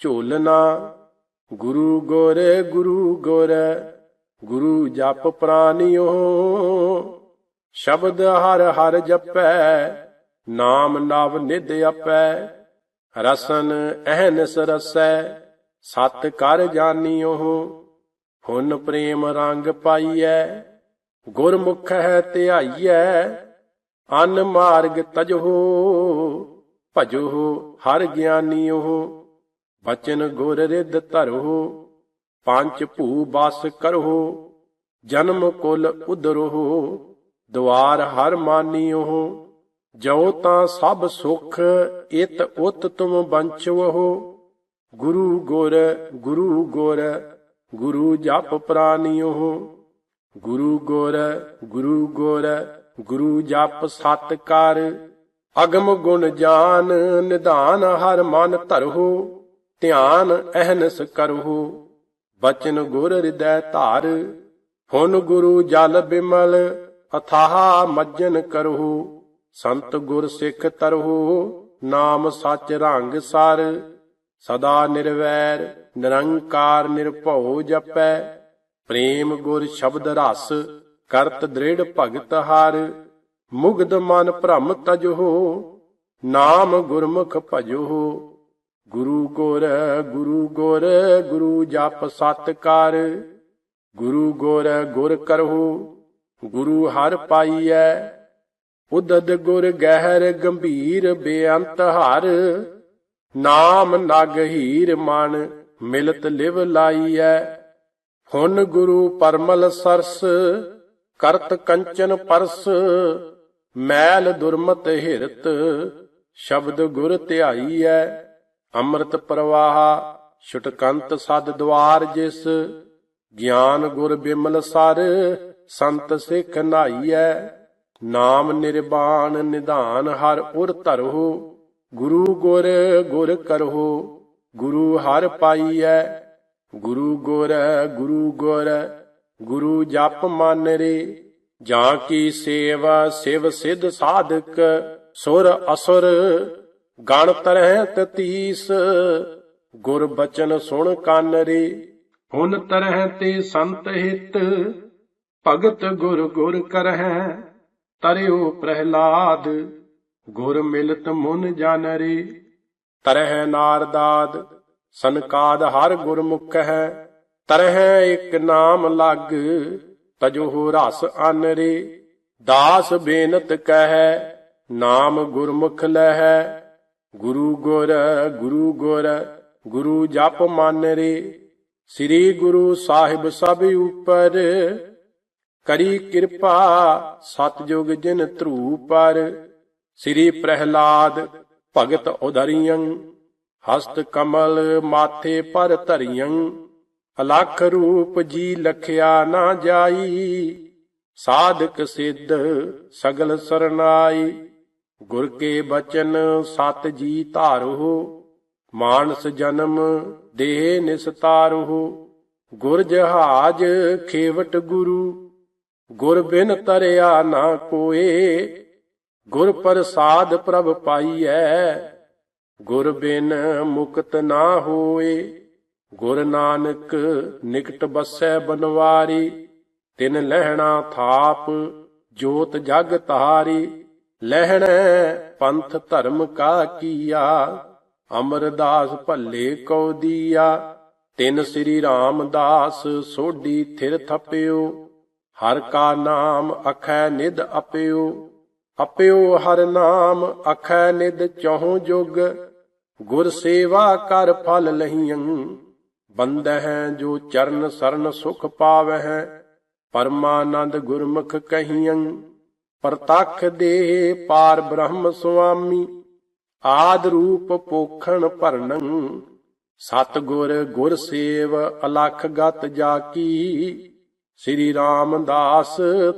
ਝੋਲਨਾ ਗੁਰੂ ਗੋਰੇ ਗੁਰੂ ਗੋਰੇ, ਗੁਰੂ ਜਪ ਪ੍ਰਾਨਿਓ ਸ਼ਬਦ ਹਰ ਹਰ ਜਪੈ, ਨਾਮ ਨਵ ਨਿਧ ਆਪੈ। ਰਸਨ ਅਹਨਸ ਰਸੈ, ਸਤ ਕਰ ਜਾਣਿਓ। ਹੁਨ ਪ੍ਰੇਮ ਰੰਗ ਪਾਈਐ, ਗੁਰਮੁਖ ਹੈ ਧਿਆਈਐ, ਅਨ ਮਾਰਗ ਤਜਹੋ ਭਜੋ ਹਰ ਗਿਆਨੀਓ। ਬਚਨ ਗੁਰ ਰਿਦ ਧਰੋ ਪੰਜ ਭੂ ਬਸ ਕਰੋ ਜਨਮ ਕੁਲ ਉਦਰੋ ਦੁਆਰ ਹਰ ਮਾਨੀਓ ਜੋ ਤਾਂ ਸਭ ਸੁਖ, ਇਤ ਉਤ ਤੁਮ ਬੰਚਵੋ ਗੁਰੂ ਗੁਰ ਗੁਰੂ ਗੁਰ, ਗੁਰੂ ਜਪ ਪ੍ਰਾਨਿਓ ਗੁਰੂ ਗੁਰ ਗੁਰੂ ਗੁਰ, ਗੁਰੂ ਜਪ ਸਤ ਕਰ ਅਗਮ ਗੁਣ ਜਾਨ, ਨਿਧਾਨ ਹਰ ਮਨ ਧਰੋ ਧਿਆਨ ਅਹਨਸ ਕਰੋ ਬਚਨ ਗੁਰ ਹਿਰਦੈ ਧਾਰ ਹੁਣ ਗੁਰੂ ਜਲ ਬਿਮਲ, ਅਥਾਹ ਮੱਜਨ ਕਰੋ ਸੰਤ ਗੁਰ ਸਿੱਖ ਤਰਹੁ, ਨਾਮ ਸੱਚ ਰੰਗ ਸਰ, ਸਦਾ ਨਿਰਵੈਰ, ਨਿਰੰਕਾਰ ਨਿਰਭਉ ਜਪੈ, ਪ੍ਰੇਮ ਗੁਰ ਸ਼ਬਦ ਰਸ, ਕਰਤ ਦ੍ਰਿੜ ਭਗਤ ਹਰ ਮੁਗਦ ਮਨ ਭ੍ਰਮ ਤਜੋ ਨਾਮ ਗੁਰਮੁਖ ਭਜੋ ਗੁਰੂ ਗੁਰ ਗੁਰੂ ਗੁਰ, ਗੁਰੂ ਜਪ ਸਤ ਕਰ ਗੁਰੂ ਗੁਰ ਗੁਰ ਕਰਹੁ, ਗੁਰੂ ਹਰ ਪਾਈਐ। ਉਦਦ ਗੁਰ ਗਹਿਰ ਗੰਭੀਰ ਬੇਅੰਤ ਹਰ। ਨਾਮ ਨਗ ਹੀਰ ਮਨ ਮਿਲਤ ਲਿਵ ਲਾਈਐ। ਹੁਣ ਗੁਰੂ ਪਰਮਲ ਸਰਸ, ਕਰਤ ਕੰਚਨ ਪਰਸ। ਮੈਲ ਦੁਰਮਤ ਹਿਰਤ, ਸ਼ਬਦ ਗੁਰ ਧਿਆਈਐ। ਅੰਮ੍ਰਿਤ ਪ੍ਰਵਾਹ, ਛੁਟਕੰਤ ਸਦ ਦਵਾਰ ਜਿਸ, ਗਿਆਨ ਗੁਰ ਬਿਮਲ ਸਰ, ਸੰਤ ਸਿੱਖ ਨਾਈਐ ਨਾਮ ਨਿਰਵਾਣ ਨਿਧਾਨ ਹਰ ਉਰ ਧਰੋ ਗੁਰੂ ਗੁਰ ਗੁਰ ਕਰੋ ਗੁਰੂ ਹਰ ਪਾਈਐ, ਗੁਰੂ ਗੁਰ ਗੁਰੂ ਗੁਰ, ਗੁਰੂ ਜਪ ਮਨ ਰੇ, ਜਾਂ ਕੀ ਸੇਵਾ ਸਿਵ ਸਿਧ ਸਾਧਕ, ਸੁਰ ਅਸੁਰ ਗਣ ਤਰਹਿ ਤਤੀਸ ਗੁਰ ਬਚਨ ਸੁਣ ਕੰਨ ਰੇ ਹੁਨ ਤਰਹਿ ਤੇ ਸੰਤ ਹਿਤ, ਭਗਤ ਗੁਰ ਗੁਰ ਕਰਹਿ, ਤਰਿਓ ਪ੍ਰਹਿਲਾਦ, ਗੁਰ ਮਿਲਤ ਮੁਨ ਜਨ ਰੇ ਤਰਹਿ ਨਾਰਦਾਦ ਸੰਕਾਦ ਹਰ ਗੁਰਮੁਖ ਹੈ ਤਰਹਿ ਇੱਕ ਨਾਮ ਲੱਗ, ਤਜੋ ਰਸ ਅਨ ਦਾਸ ਬੇਨਤ ਕਹਿ, ਨਾਮ ਗੁਰਮੁਖ ਲਹਿ। ਗੁਰੂ ਗੁਰ ਗੁਰੂ ਗੁਰ, ਗੁਰੂ ਜਪ ਮਨ ਰੇ, ਸ੍ਰੀ ਗੁਰੂ ਸਾਹਿਬ ਸਭ ਉਪਰ। ਕਰੀ ਕਿਰਪਾ ਸਤਜੁਗ ਜਿਨ ਧਰੂ ਪਰ, ਸ੍ਰੀ ਪ੍ਰਹਿਲਾਦ ਭਗਤ ਉਧਰੀਆਂ ਹਸਤ ਕਮਲ ਮਾਥੇ ਪਰ ਧਰੀਆਂ ਅਲਖ ਰੂਪ ਜੀ ਲਖਿਆ ਨਾ ਜਾਈ, ਸਾਧਕ ਸਿੱਧ ਸਗਲ ਸਰਨਾਈ। ਗੁਰ ਕੇ ਬਚਨ ਸਤ ਜੀ ਧਾਰੋ ਮਾਨਸ ਜਨਮ ਦੇਹ ਨਿਸਤਾਰੋ ਗੁਰ ਜਹਾਜ ਖੇਵਟ ਗੁਰੂ, ਗੁਰ ਬਿਨ ਤਰਿਆ ਨਾ ਕੋਏ, ਗੁਰ ਪ੍ਰਸਾਦ ਪ੍ਰਭ ਪਾਈਐ, ਗੁਰ ਬਿਨ ਮੁਕਤ ਨਾ ਹੋਏ, ਗੁਰ ਨਾਨਕ ਨਿਕਟ ਬਸੈ ਬਨਵਾਰੀ, ਤਿਨ ਲਹਿਣਾ ਥਾਪ ਜੋਤ ਜਗ ਤਾਰੀ ਲਹਿਣੈ ਪੰਥ ਧਰਮ ਕਾ ਕੀਆ, ਅਮਰਦਾਸ ਭੱਲੇ ਕਉ ਦੀਆ, ਤਿਨ ਸ੍ਰੀ ਰਾਮਦਾਸ ਸੋਢੀ ਥਿਰ ਥਪਿਓ, ਹਰ ਕਾ ਨਾਮ ਅਖੈ ਨਿਦ ਅਪਿਓ ਅਪਿਓ ਹਰ ਨਾਮ ਅਖੈ ਨਿਦ ਚਹੁ ਜੁਗ, ਗੁਰ ਸੇਵਾ ਕਰ ਫਲ ਲਹੀਆਂ ਬੰਦਹਿ ਜੋ ਚਰਨ ਸਰਨ ਸੁਖ ਪਾਵਹਿ, ਪਰਮਾਨੰਦ ਗੁਰਮੁਖ ਕਹੀਆਂ ਪ੍ਰਤੱਖ ਦੇ ਪਾਰ ਬ੍ਰਹਮ ਸੁਆਮੀ, ਆਦ ਰੂਪ ਪੋਖਣ ਭਰਨੰ ਸਤ ਗੁਰ ਗੁਰ ਸੇਵ ਅਲਖ ਗਤ ਜਾ ਸ੍ਰੀ ਰਾਮਦਾਸ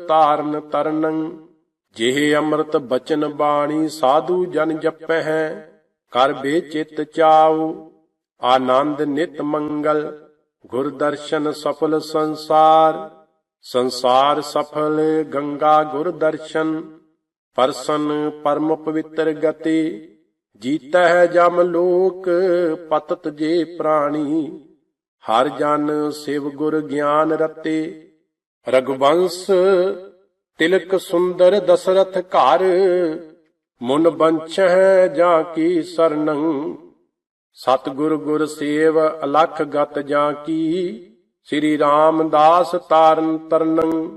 ਤਾਰਨ ਤਰਨੰ, ਜਿਹੇ ਅੰਮ੍ਰਿਤ ਬਚਨ ਬਾਣੀ ਸਾਧੂ ਜਨ ਜਪਹਿ ਕਰ ਬੇਚਿਤ ਚਾਉ, ਆਨੰਦ ਨਿਤ ਮੰਗਲ ਗੁਰ ਦਰਸ਼ਨ ਸਫਲ ਸੰਸਾਰ। ਸੰਸਾਰ ਸਫਲ ਗੰਗਾ ਗੁਰ ਦਰਸ਼ਨ ਪਰਸਨ ਪਰਮ ਪਵਿੱਤਰ ਗਤੀ ਜੀਤਾ ਹੈ ਜਮ ਲੋਕ, ਪਤਤ ਜੇ ਪ੍ਰਾਣੀ। ਹਰ ਜਨ ਸਿਵ ਗੁਰ ਗਿਆਨ ਰਤੇ ਰਗਵੰਸ ਤਿਲਕ ਸੁੰਦਰ ਦਸਰਥ ਘਰ, ਮੁਨ ਬੰਛਹਿ ਜਾਂ ਕੀ ਸਰਨੰ। ਸਤਿਗੁਰ ਗੁਰ ਸੇਵ ਅਲਖ ਗਤ ਜਾਂ ਕੀ ਸ੍ਰੀ ਰਾਮਦਾਸ ਤਾਰਨ ਤਰਨੰ,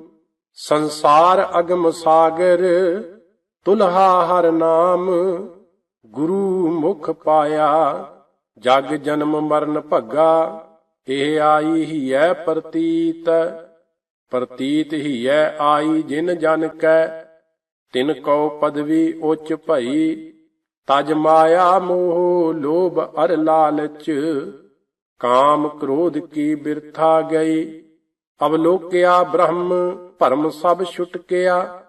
ਸੰਸਾਰ ਅਗਮ ਸਾਗਰ, ਤੁਲਹਾ ਹਰ ਨਾਮ, ਗੁਰੂ ਮੁਖ ਪਾਇਆ, ਜਗ ਜਨਮ ਮਰਨ ਭੱਗਾ, ਇਹ ਆਈ ਹੀ ਐ ਪ੍ਰਤੀਤ ਪ੍ਰਤੀਤ ਹੀ ਐ ਆਈ ਜਿਨ ਜਨ ਕੈ, ਤਿਨ ਕਉ ਪਦਵੀ ਉੱਚ ਭਈ, ਤਜ ਮਾਇਆ ਮੋਹ ਲੋਭ ਅਰ ਲਾਲਚ ਕਾਮ ਕ੍ਰੋਧ ਕੀ ਬਿਰਥਾ ਗਈ। ਅਵਲੋਕਿਆ ਬ੍ਰਹਮ, ਭਰਮ ਸਭ ਛੁਟਕਿਆ।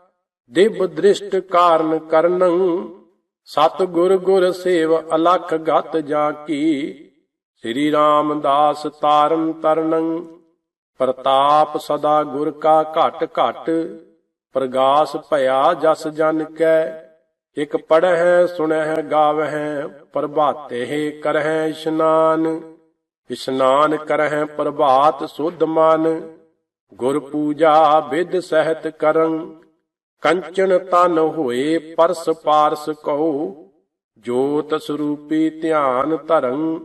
ਦਿਵ ਦ੍ਰਿਸ਼ਟ ਕਾਰਨ ਕਰਨੰ ਸਤ ਗੁਰ ਗੁਰ ਸੇਵ ਅਲਖ ਗਤ ਜਾ ਕੀ ਸ੍ਰੀ ਰਾਮਦਾਸ ਤਾਰਨ ਤਰਨੰ, ਪ੍ਰਤਾਪ ਸਦਾ ਗੁਰ ਕਾ ਘਟ ਘਟ, ਪ੍ਰਗਾਸ ਭਇਆ ਜਸ ਜਨ ਕੈ। ਇਕ ਪੜਹਿ ਸੁਣਹਿ ਗਾਵਹਿ, ਪ੍ਰਭਾਤੇ ਕਰਹਿ ਇਸ਼ਨਾਨ। ਇਸ਼ਨਾਨ ਕਰਹਿ ਪ੍ਰਭਾਤ ਸੁਧ ਮਨ, ਗੁਰ ਪੂਜਾ ਵਿਦ ਸਹਿਤ ਕਰੰ ਕੰਚਨ ਤਨ ਹੋਏ ਪਰਸ ਪਾਰਸ ਕਹੋ ਜੋਤ ਸਰੂਪੀ ਧਿਆਨ ਧਰੰ,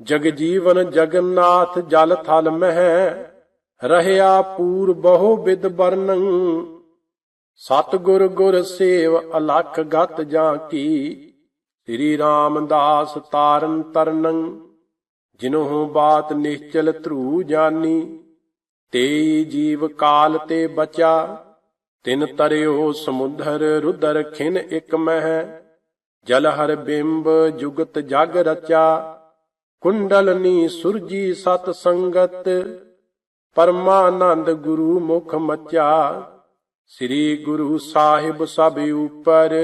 ਜਗ ਜੀਵਨ ਜਗਨਨਾਥ ਜਲ ਥਲ ਮਹਿ, ਰਹਿਆ ਪੂਰ ਬਹੁ ਵਿਦ ਬਰਨੰ ਸਤ ਗੁਰ ਗੁਰ ਸੇਵ ਅਲਖ ਗਤ ਜਾਂ ਕੀ, ਸ੍ਰੀ ਰਾਮਦਾਸ ਤਾਰਨ ਤਰਨੰ। ਜਿਨਹੁ ਬਾਤ ਨਿਸ਼ਚਲ ਧਰੂ ਜਾਨੀ ਤੇਈ ਜੀਵ ਕਾਲ ਤੇ ਬਚਾ, ਤਿਨ ਤਰਿਓ ਸਮੁੰਦਰ ਰੁਦਰ ਖਿਨ ਇਕ ਮਹਿ, ਜਲ ਹਰ ਬਿੰਬ ਜੁਗਤ ਜਗ ਰਚਾ ਕੁੰਡਲਨੀ ਸੁਰਜੀ ਸਤ ਸੰਗਤ, ਪਰਮਾਨੰਦ ਗੁਰੂ ਮੁਖ ਮਚਾ, ਸ੍ਰੀ ਗੁਰੂ ਸਾਹਿਬ ਸਭ ਉਪਰ,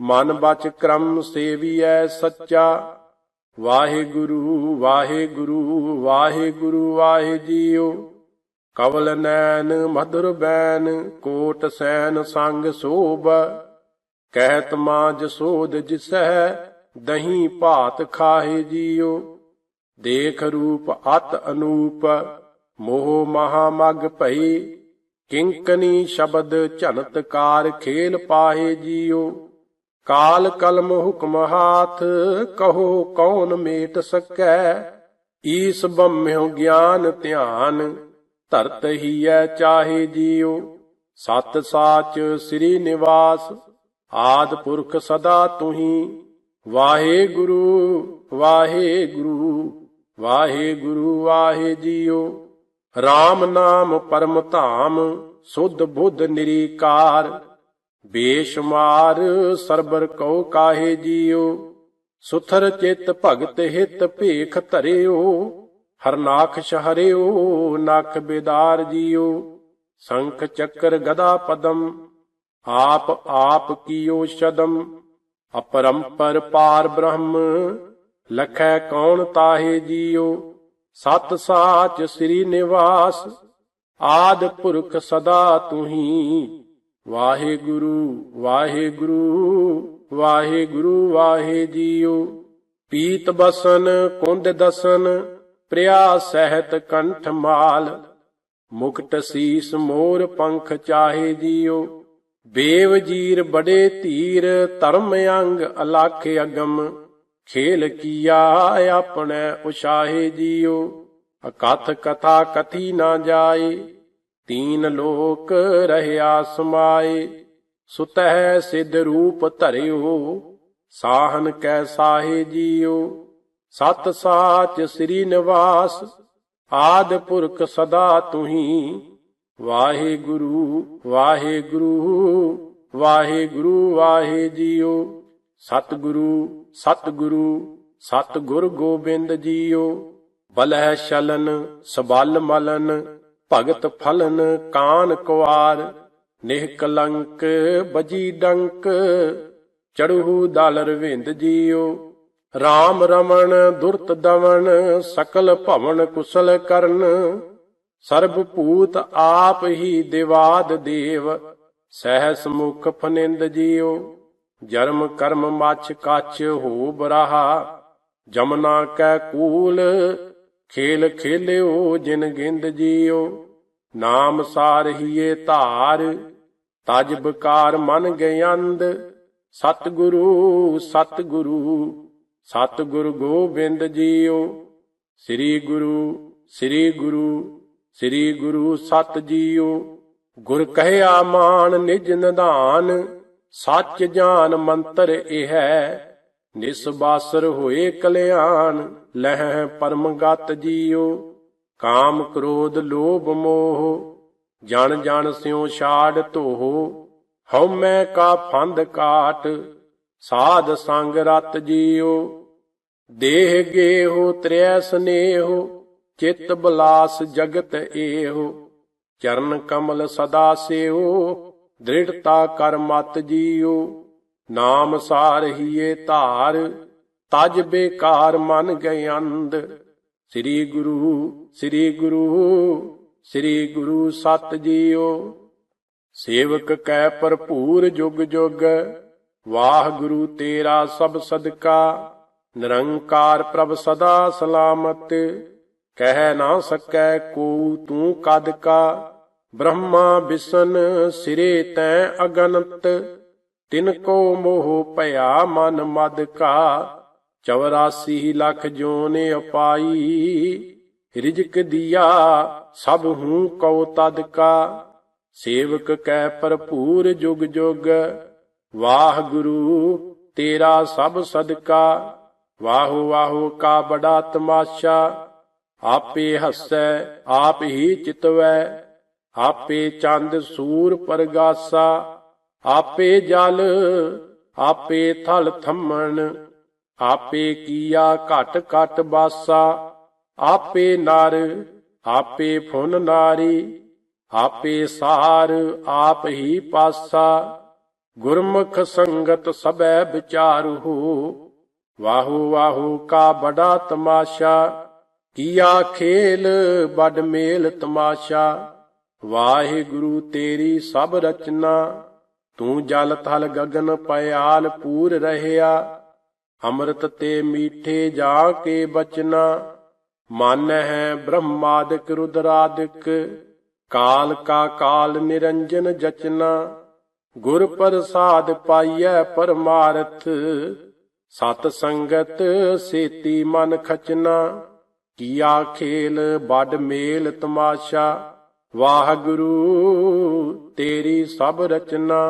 ਮਨ ਬਚ ਕਰਮ ਸੇਵੀਐ ਸੱਚਾ। ਵਾਹਿਗੁਰੂ ਵਾਹਿਗੁਰੂ ਵਾਹਿਗੁਰੂ ਵਾਹਿ ਜੀਓ ਕਵਲ ਨੈਣ, ਮਧੁਰ ਬੈਨ ਕੋਟ ਸੈਨ ਸੰਗ ਸੋਭ। ਕਹਿਤ ਮਾਂ ਜਸੋਦ ਜਿਸਹਿ, ਦਹੀਂ ਭਾਤ ਖਾਹੇ ਜੀਓ। ਦੇਖ ਰੂਪ ਅਤ ਅਨੂਪ, ਮੋਹ ਮਹਾ ਮਗ ਭਈ। ਕਿੰਕਨੀ ਸ਼ਬਦ ਝਨਤਕਾਰ ਖੇਲ ਪਾਹੇ ਜੀਓ। ਕਾਲ ਕਲਮ ਹੁਕਮ ਹਾਥ, ਕਹੋ ਕੌਣ ਮੇਟ ਸਕੈ? ਈਸ ਬੰਮਿਓ ਗਿਆਨ ਧਿਆਨ, ਧਰਤ ਹੀਐ ਚਾਹੇ ਜੀਓ ਸਤ ਸਾਚ ਸ੍ਰੀ ਨਿਵਾਸ, ਆਦ ਪੁਰਖ ਸਦਾ ਤੁਹੀ। ਵਾਹਿਗੁਰੂ ਵਾਹਿਗੁਰੂ ਵਾਹਿਗੁਰੂ ਵਾਹਿ ਜੀਓ RAM ਨਾਮ ਪਰਮ ਧਾਮ, ਸੁਧ ਬੁੱਧ ਨਿਰੀਕਾਰ ਬੇਸ਼ੁਮਾਰ ਸਰਬਰ ਕਉ ਕਾਹੇ ਜੀਓ ਸੁਥਰ ਚਿਤ ਭਗਤ ਹਿਤ ਭੇਖ ਧਰਿਓ। ਹਰਨਾਖਸ਼ ਹਰਿਓ ਨਖ ਬੇਦਾਰ ਜੀਓ ਸੰਖ ਚੱਕਰ ਗਦਾ ਪਦਮ, ਆਪ ਆਪ ਕੀਓ ਸ਼ਦਮ। ਅਪਰੰਪਰ ਪਾਰ ਬ੍ਰਹਮ, ਲਖੈ ਕੌਣ ਤਾਹੇ ਜੀਓ ਸਤ ਸਾਚ ਸ੍ਰੀ ਨਿਵਾਸ, ਆਦ ਪੁਰਖ ਸਦਾ ਤੁਹੀ ਵਾਹਿਗੁਰੂ ਵਾਹਿਗੁਰੂ ਵਾਹਿਗੁਰੂ ਵਾਹਿ ਜੀਓ ਪੀਤ ਬਸਨ, ਕੁੰਦ ਦਸਨ, ਪ੍ਰਿਆ ਸਹਿਤ ਕੰਠ ਮਾਲ। ਮੁਕਟ ਸੀਸ ਮੋਰ ਪੰਖ ਚਾਹੇ ਜੀਓ। ਬੇਵ ਜੀਰ ਬੜੇ ਧੀਰ, ਧਰਮ ਅੰਗ ਅਲਖ ਅਗਮ। ਖੇਲ ਕੀਆ ਆਪਣੇ ਉਸ਼ਾਹੇ ਜੀਓ। ਅਕਥ ਕਥਾ ਕਥੀ ਨਾ ਜਾਏ। ਤੀਨ ਲੋਕ ਰਹਿਆ ਸਮਾਏ ਸੁਤਹਿ ਸਿਧ ਰੂਪ ਧਰਿਓ, ਸਾਹਨ ਕੈ ਸਾਹੇ ਜੀਓ। ਸਤ ਸਾਚ ਸ੍ਰੀ ਨਿਵਾਸ, ਆਦ ਪੁਰਖ ਸਦਾ ਤੁਹੀ। ਵਾਹਿਗੁਰੂ ਵਾਹਿਗੁਰੂ ਵਾਹਿਗੁਰੂ, ਵਾਹਿ ਜੀਓ। ਸਤਿਗੁਰੂ ਸਤਿਗੁਰੂ, ਸਤਿਗੁਰ ਗੋਬਿੰਦ ਜੀਓ। ਬਲਹਿ ਸ਼ਲਨ, ਸਬਲ ਮਲਨ ਭਗਤ ਫਲਨ ਕਾਨ ਕੁਵਾਰ, ਨਿਹ ਕਲੰਕ ਬਜੀ ਡੰਕ ਚੜੂ ਦਲ ਰਵਿੰਦ ਜੀਓ। RAM ਰਮਣ ਦੁਰਤ ਦਵਨ ਸਕਲ ਭਵਨ ਕੁਸਲ ਕਰਨ। ਸਰਬ ਭੂਤ ਆਪ ਹੀ ਦਿਵਾਦ ਦੇਵ, ਸਹਿਸ ਮੁਖ ਫਨਿੰਦ ਜੀਓ। ਜਰਮ ਕਰਮ ਮਛ ਕੱਚ ਹੋ ਬਰਾਹਾ ਜਮਨਾ ਕੈ ਕੂਲ ਖੇਲ ਖੇਲਿਓ, ਜਿਨ ਗਿੰਦ ਜੀਓ, ਨਾਮ ਸਾਰਹੀਏ ਧਾਰ, ਤਜ ਬਕਾਰ ਮਨ ਗਿਆੰਦ ਸਤਿਗੁਰੂ ਸਤਿਗੁਰੂ, ਸਤਿਗੁਰ ਗੋਬਿੰਦ ਜੀਓ। ਸ੍ਰੀ ਗੁਰੂ ਸ੍ਰੀ ਗੁਰੂ ਸ੍ਰੀ ਗੁਰੂ ਸਤ ਜੀਓ। ਗੁਰ ਕਹਿਆ ਮਾਨ ਨਿਜ ਨਿਧਾਨ, ਸੱਚ ਜਾਨ ਮੰਤਰ ਇਹ ਹੈ। ਨਿਸਬਾਸਰ ਹੋਏ ਕਲਿਆਣ, ਲਹਿ ਪਰਮਗਤ ਜੀਓ ਕਾਮ ਕ੍ਰੋਧ ਲੋਭ ਮੋਹ ਜਨ ਜਣ ਸਿਉ ਛਾੜ ਧੋਹ, ਹਉ ਮੈਂ ਕਾ ਫੰਦ ਕਾਟ, ਸਾਧ ਸੰਗ ਰਤ ਜੀਓ ਦੇਹ ਗੇਹੋ ਤ੍ਰੈ ਸਨੇਹੋ ਚਿਤ ਬਲਾਸ ਜਗਤ ਏਹੋ। ਚਰਨ ਕਮਲ ਸਦਾ ਸੇਓ ਦ੍ਰਿੜਤਾ ਕਰ ਮਤ ਜੀਓ ਨਾਮ ਸਾਰਹੀਏ ਧਾਰ, ਤਜ ਬੇਕਾਰ ਮਨ ਗਏ ਗਇੰਦ ਸ੍ਰੀ ਗੁਰੂ ਸ੍ਰੀ ਗੁਰੂ ਸ੍ਰੀ ਗੁਰੂ ਸਤ ਜੀਓ। ਸੇਵਕ ਕੈ ਭਰਪੂਰ ਜੁਗ ਜੁਗ, ਵਾਹਿਗੁਰੂ ਤੇਰਾ ਸਭ ਸਦਕਾ। ਨਿਰੰਕਾਰ ਪ੍ਰਭ ਸਦਾ ਸਲਾਮਤ, ਕਹਿ ਨਾ ਸਕੈ ਕੋ ਤੂੰ ਕਦ ਕਾ। ਬ੍ਰਹਮਾ ਬਿਸ਼ਨ ਸਿਰੇ ਤੈ ਅਗਨਤ ਤਿਨ ਕੋ ਮੋਹ ਭਇਆ ਮਨ ਮਦ ਕਾ 84 ਲੱਖ ਜੋਨ ਅਪਾਈ। ਰਿਜਕ ਦਿਆ, ਸਭ ਹੂੰ ਕਉ ਤਦ ਕਾ। ਸੇਵਕ ਕੈ ਭਰਪੂਰ ਜੁਗ ਜੁਗ, ਵਾਹ ਗੁਰੂ ਤੇਰਾ ਸਭ ਸਦਕਾ। ਵਾਹੋ ਵਾਹੋ ਕਾ ਬੜਾ ਤਮਾਸ਼ਾ, ਆਪੇ ਹੱਸੈ, ਆਪ ਹੀ ਚਿਤਵੈ। ਆਪੇ ਚੰਦ ਸੂਰ ਪਰਗਾਸਾ ਆਪੇ ਜਲ, ਆਪੇ ਥਲ ਥੰਮਣ, ਆਪੇ ਕੀਆ ਘਟ ਘਟ ਬਾਸਾ, ਆਪੇ ਨਰ, ਆਪੇ ਫੁਨ ਨਾਰੀ, ਆਪੇ ਸਾਰ, ਆਪ ਹੀ ਪਾਸਾ। ਗੁਰਮੁਖ ਸੰਗਤ ਸਬੈ ਵਿਚਾਰਹੁ, ਵਾਹੂ ਵਾਹੂ ਕਾ ਬੜਾ ਤਮਾਸ਼ਾ। ਕੀਆ ਖੇਲ ਬੜ ਮੇਲ ਤਮਾਸ਼ਾ। ਵਾਹਿਗੁਰੂ ਤੇਰੀ ਸਭ ਰਚਨਾ। ਤੂੰ ਜਲ ਥਲ ਗਗਨ ਪਿਆਲ ਪੂਰ ਰਹਿਆ, ਅੰਮ੍ਰਿਤ ਤੇ ਮੀਠੇ ਜਾ ਕੇ ਬਚਨਾ। ਮਨ ਹੈ ਬ੍ਰਹਮਾਦਿਕ ਰੁਦਰਾਦਿਕ, ਕਾਲ ਕਾ ਕਾਲ ਨਿਰੰਜਨ ਜਚਨਾ। ਗੁਰ ਪ੍ਰਸਾਦ ਪਾਈਐ ਪਰਮਾਰਥ, ਸਤ ਸੰਗਤ ਸੇਤੀ ਮਨ ਖਚਨਾ। ਕੀਆ ਖੇਲ ਬੜ ਮੇਲ ਤਮਾਸ਼ਾ, ਵਾਹਿਗੁਰੂ ਤੇਰੀ ਸਭ ਰਚਨਾ।